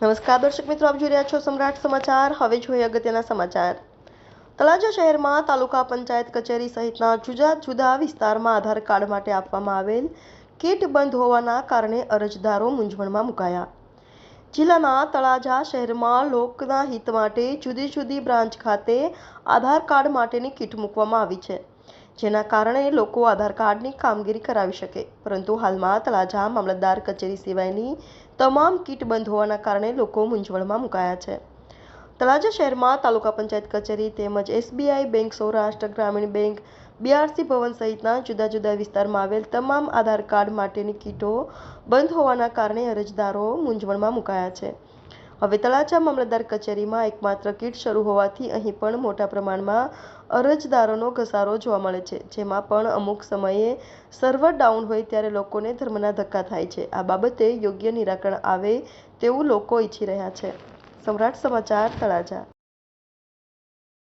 નમસ્કાર દર્શક મિત્રો, આપ જોઈ રહ્યા છો સમ્રાટ સમાચાર. હવે જોઈએ અગત્યના સમાચાર. તળાજા શહેરમાં તાલુકા પંચાયત કચેરી સહિતના જુદા જુદા વિસ્તારમાં આધાર કાર્ડ માટે આપવામાં આવેલ કીટ બંધ હોવાના કારણે અરજદારો મૂંઝવણમાં મુકાયા. જિલ્લાના તળાજા શહેરમાં લોકના હિત માટે જુદી જુદી બ્રાન્ચ ખાતે આધાર કાર્ડ માટેની કીટ મૂકવામાં આવી છે. જેના કારણે લોકો આધાર કાર્ડની કામગીરી કરાવી શકે. પરંતુ હાલમાં તળાજા મામલતદાર કચેરી સિવાયની તમામ કીટ બંધ હોવાના કારણે લોકો મૂંઝવણમાં મુકાયા છે. તળાજા શહેરમાં તાલુકા પંચાયત કચેરી તેમજ એસબીઆઈ બેંક, સૌરાષ્ટ્ર ગ્રામીણ બેંક, બીઆરસી ભવન સહિતના જુદા જુદા વિસ્તારમાં આવેલ તમામ આધાર કાર્ડ માટેની કીટો બંધ હોવાના કારણે અરજદારો મૂંઝવણમાં મુકાયા છે. હવે તળાજા મામલતદાર કચેરીમાં એકમાત્ર કીટ શરૂ હોવાથી અહીં પણ મોટા પ્રમાણમાં અરજદારોનો ઘસારો જોવા મળે છે, જેમાં પણ અમુક સમયે સર્વર ડાઉન હોય ત્યારે લોકોને ધર્મના ધક્કા થાય છે. આ બાબતે યોગ્ય નિરાકરણ આવે તેવું લોકો ઈચ્છી રહ્યા છે. સમ્રાટ સમાચાર તળાજા